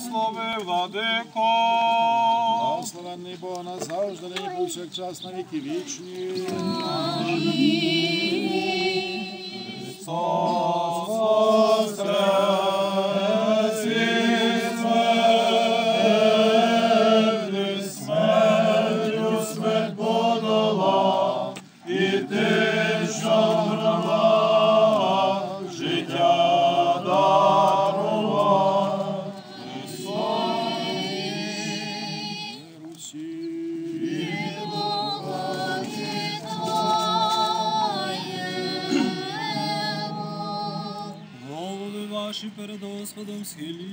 Благослови, владико. Благословенний Бог назавжди, нині повсякчас на віки вічні. Голови перед Господом схилі.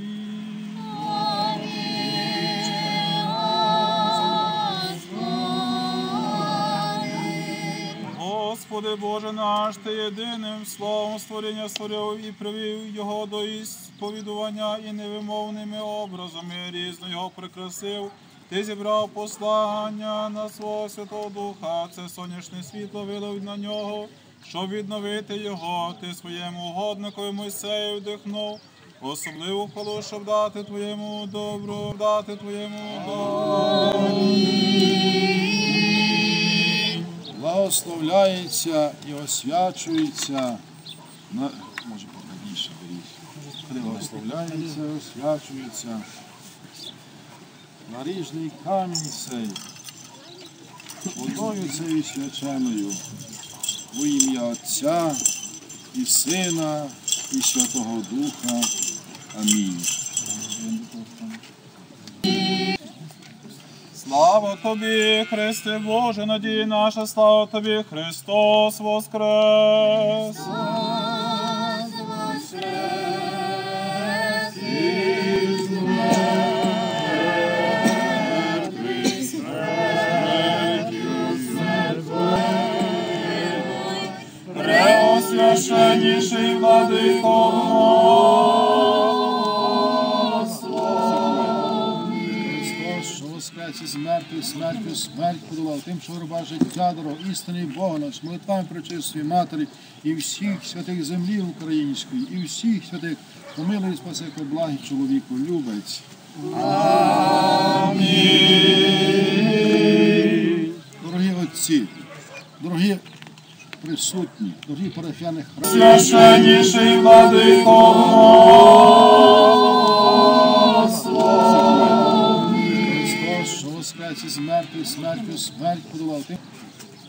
Господи Боже наш, Ти єдиним словом створення створив і привів його до ісповідування і невимовними образами різно його прикрасив. Ти зібрав послання на свого Святого Духа, це сонячне світло вилив на нього, щоб відновити його, ти своєму угодникові Мойсею вдихнув. Особливу хвалу, щоб дати твоєму добру, дати твоєму добру. Благословляється і освячується. Може, більше беріть. Благословляється освячується. Наріжний камінь цей. Водою цією свяченою. У ім'я Отця і Сина, і Святого Духа. Амінь. Слава тобі, Христе Боже, надія наша, слава тобі, Христос воскрес! Мертвих, смертю, смерть подолав, тим, що роба життя дорого, істинний Бога наш, молитвами пречистої Матері і всіх святих землі української, і всіх святих, помилуй спаси, благий чоловіку, любець. Амінь. Дорогі отці, дорогі присутні, дорогі парафіяни храму, Священніший владико Христос, що воскрес із мертвих, смертю, смерть подолав тим,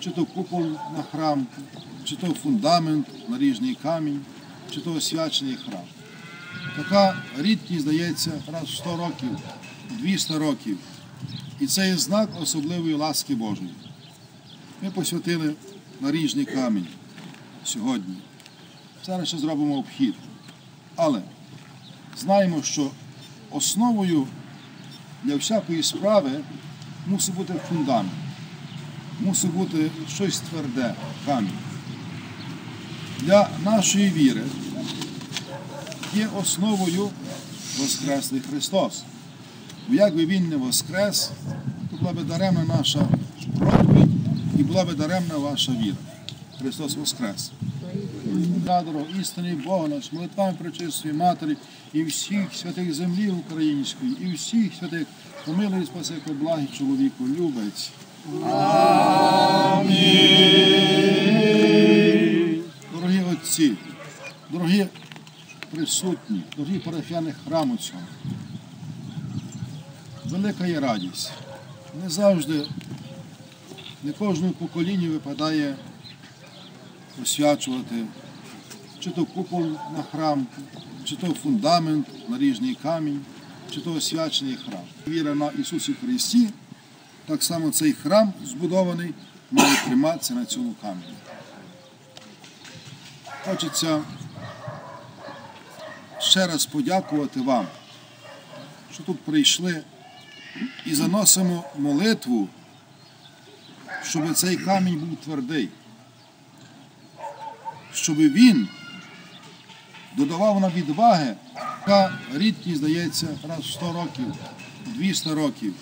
чи то купол на храм, чи то фундамент, наріжний камінь, чи то освячений храм. Така рідкість здається раз в 100 років, 200 років. І це є знак особливої ласки Божої. Ми посвятили наріжний камінь сьогодні. Зараз ще зробимо обхід. Але знаємо, що основою для всякої справи мусить бути фундамент, мусить бути щось тверде, камінь. Для нашої віри є основою Воскреслий Христос. Бо якби Він не воскрес, то була би даремна наша проповідь і була би даремна ваша віра. Христос Воскрес. Дорого істинний Бога наш, молитвами пречистої Матері і всіх святих землі української, і всіх святих, помилуй спаси, як благий чоловіку, любець. Амінь. Дорогі отці, дорогі присутні, дорогі парафіяни храму цього, велика є радість. Не завжди, не кожному поколінню випадає освячувати чи то купол на храм, чи то фундамент, наріжний камінь, чи то освячений храм. Віра на Ісусі Христі, так само цей храм збудований має триматися на цьому камені. Хочеться ще раз подякувати вам, що тут прийшли і заносимо молитву, щоб цей камінь був твердий щоб він додавав нам відваги, яка рідкість здається раз в 100 років, 200 років.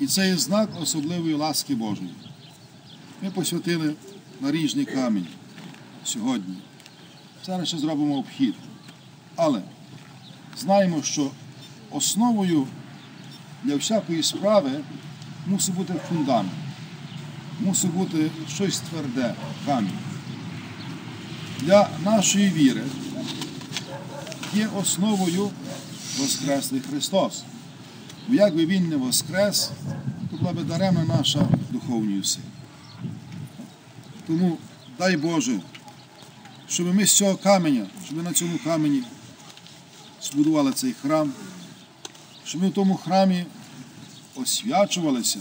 І це є знак особливої ласки Божої. Ми посвятили наріжний камінь сьогодні. Зараз ще зробимо обхід. Але знаємо, що основою для всякої справи мусить бути фундамент, мусить бути щось тверде, камінь. Для нашої віри є основою Воскреслий Христос. Бо якби Він не воскрес, то була би даремна наша духовна сила. Тому дай Боже, щоб ми з цього каменя, щоб ми на цьому камені збудували цей храм, щоб ми в тому храмі освячувалися,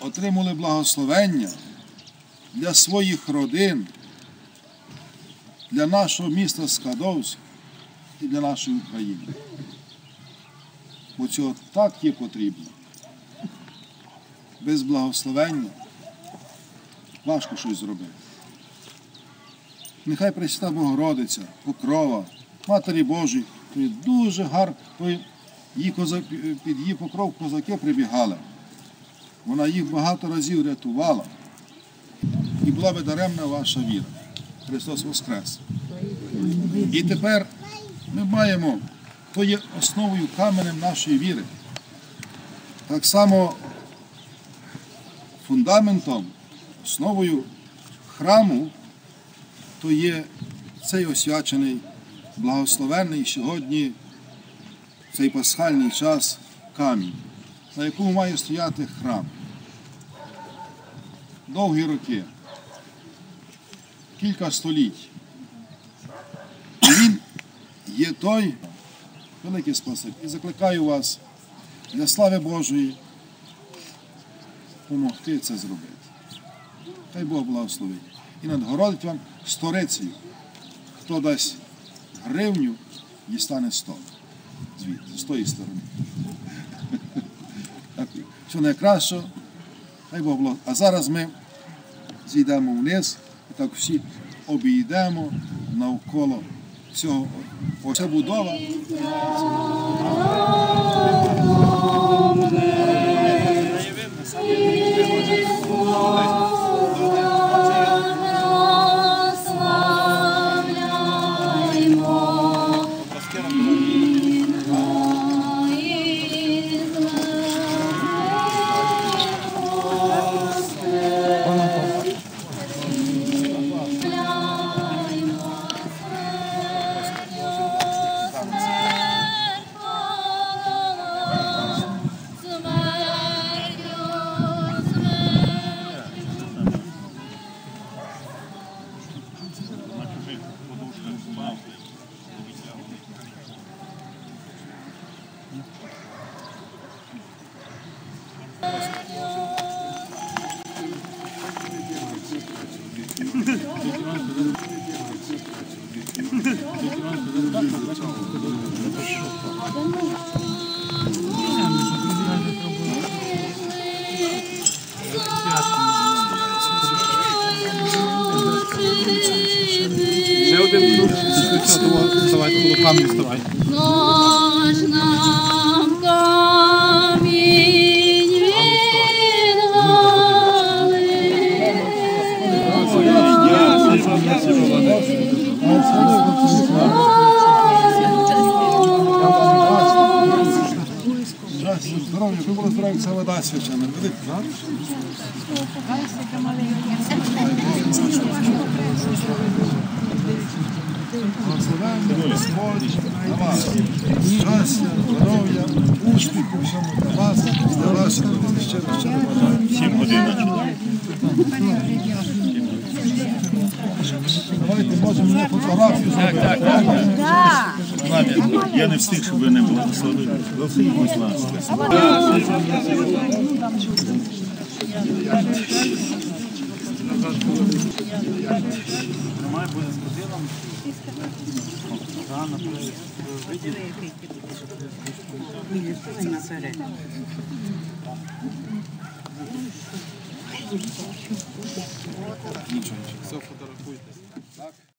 отримали благословення для своїх родин, для нашого міста Скадовськ і для нашої України. Бо цього так є потрібно. Без благословення важко щось зробити. Нехай Пресвята Богородиця, Покрова, Матері Божій, дуже гарно, під її покров козаки прибігали. Вона їх багато разів рятувала. І була би даремна ваша віра. Христос Воскрес. І тепер ми маємо, то є основою каменем нашої віри. Так само фундаментом, основою храму, то є цей освячений, благословенний сьогодні, цей пасхальний час камінь, на якому має стояти храм. Довгі роки, кілька століть. Він є той великий спасиб. І закликаю вас для слави Божої допомогти це зробити. Хай Бог благословить. І надгородить вам сторицею. Хто дасть гривню, дістане сто. Звідти, з тої сторони. Все найкраще. Хай Бог благо. А зараз ми зійдемо вниз і так всі обійдемо навколо цього. Ось будова. Ще один вставайте, коло камінь вставайте. Нож здоров'я, ви були здорові, це вода свячена. Велика. Благословення Господь на вас. Щастя, здоров'я, успіху всьому для вас, для ваших друзів. Щиро, щиро бажаю. Сім годин. Давайте, може, мені фотографію зробити. Я не встиг, щоб ви не благословили. Будь ласка. Все, фотографуйтесь.